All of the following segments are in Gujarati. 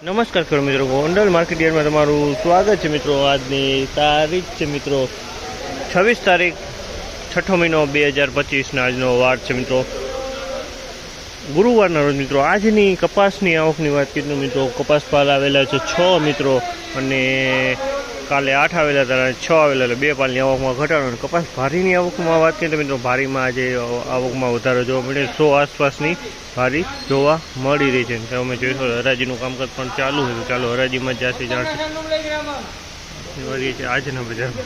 નમસ્કાર ખેડૂત મિત્રો, ગોંડલ માર્કેટ યાર્ડમાં તમારું સ્વાગત છે મિત્રો. આજની તારીખ છે મિત્રો, છવ્વીસ તારીખ, છઠ્ઠો મહિનો બે હજાર પચીસના આજનો વાર છે મિત્રો. ગુરુવારના રોજ મિત્રો, આજની કપાસની આવકની વાત કરીએ મિત્રો, કપાસ પાલ આવેલા છે છ મિત્રો. અને કાલે આઠ આવેલા હતા અને છ આવેલા એટલે બે પાલની આવકમાં ઘટાડો અને કપાસ ભારીની આવકમાં વાત કરીએ તો મિત્રો, ભારીમાં આજે આવકમાં વધારો જોવા મળે સો આસપાસની ભારી જોવા મળી રહી છે. તો અમે જોઈશું હરાજીનું કામકાજ પણ ચાલુ હતું ચાલો હરાજીમાં જ્યાંથી જાણશે. આજના બજારમાં.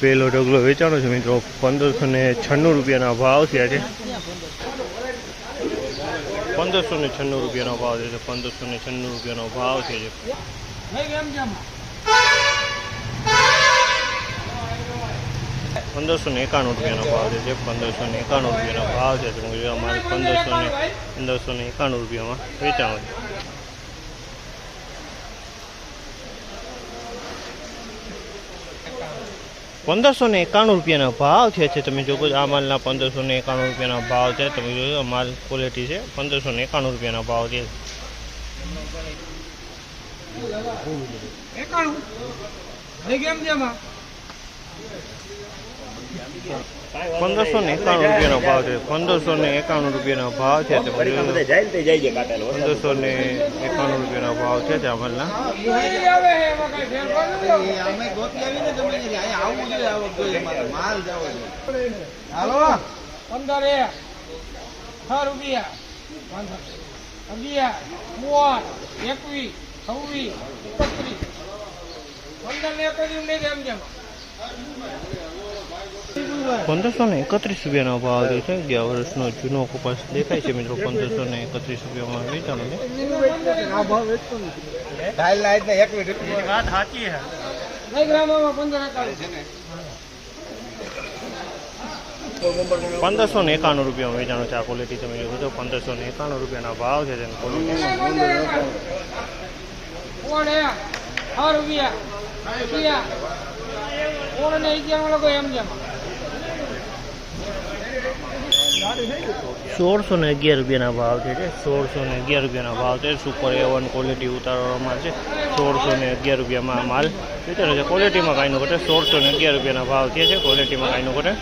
પહેલો ઢગલો વેચાણો છે મિત્રો, પંદરસો ને છન્નું રૂપિયાના ભાવ થયા છે. પંદરસો ને છન્નું રૂપિયાનો ભાવ છે. પંદરસો ને છન્નું રૂપિયાનો ભાવ છે. પંદરસો ને એકાણું રૂપિયાનો ભાવ છે પંદરસો ને એકાણું રૂપિયાનો ભાવ છે, તો અમારે પંદરસો ને પંદરસો ને એકાણું રૂપિયામાં વેચાણ છે. પંદરસો ને એકાણું રૂપિયાના ભાવ છે છે, તમે જોવો આ માલના પંદરસો ને એકાણું રૂપિયાના ભાવ છે, તમે જોયો માલ ક્વોલિટી છે, પંદરસો ને એકાણું રૂપિયાના ભાવ છે. કેમ છે પંદરસો ને એકાણું રૂપિયાનો ભાવ છે. પંદરસો ને એકાણું રૂપિયાનો ભાવ છે પંદરસો ને એકાણું રૂપિયાનો ભાવ છે રૂપિયા અગિયાર મૂવર એકવીસ છવ્વીસ એકત્રીસ પંદર ને એકત્રીસ નહીં જેમ. પંદરસો ને એકત્રીસ રૂપિયાનો ભાવ આવ્યો છે. ગયા વર્ષનો જૂનો કપાસ દેખાય છે મિત્રો. પંદરસો ને એકત્રીસ રૂપિયામાં વેચાણો છે. વાત સાચી પંદરસો ને એકાણું રૂપિયામાં વેચાણો છે આ ક્વોલિટી તમે જોશો છો. પંદરસો ને એકાણું રૂપિયાના ભાવ છે તેની ક્વોલિટી કોણ રૂપિયા. કોણ ને અગિયાર લોકો એમ જેમ. સોળસો ને અગિયાર રૂપિયાના ભાવ છે સોળસો ને અગિયાર રૂપિયાના ભાવ છે. સુપર એવન ક્વોલિટી ઉતારવામાં છે. સોળસો ને અગિયાર રૂપિયામાં માલ વેચાણો છે. ક્વોલિટીમાં કાંઈ નો ઘટે. સોળસો ને અગિયાર રૂપિયાના ભાવ થયા છે. ક્વોલિટીમાં કાંઈ નો ઘટે.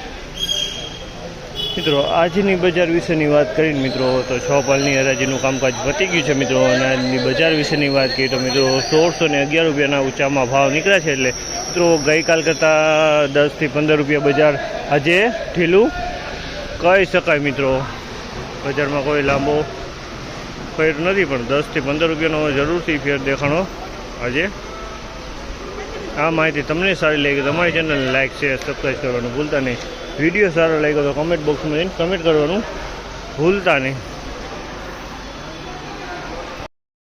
મિત્રો, આજની બજાર વિશેની વાત કરીને મિત્રો, તો છ પાલની હરાજીનું કામકાજ પતી ગયું છે મિત્રો, અને આજની બજાર વિશેની વાત કરીએ તો મિત્રો, સોળસો ને અગિયાર રૂપિયાના ઊંચામાં ભાવ નીકળ્યા છે એટલે મિત્રો, ગઈકાલ કરતાં દસથી પંદર રૂપિયા બજાર આજે ઠીલું કહી શકાય મિત્રો. બજારમાં કોઈ લાંબો ફેર નથી, પણ દસથી પંદર રૂપિયાનો જરૂરથી ફેર દેખાણો આજે. આ માહિતી તમને સારી લાગી તમારી ચેનલને લાઇક શેર સબસ્ક્રાઈબ કરવાનું ભૂલતા નહીં. વીડિયો સારો લાગ્યો તો કમેન્ટ બોક્સમાં જઈને કમેન્ટ કરવાનું ભૂલતા નહીં.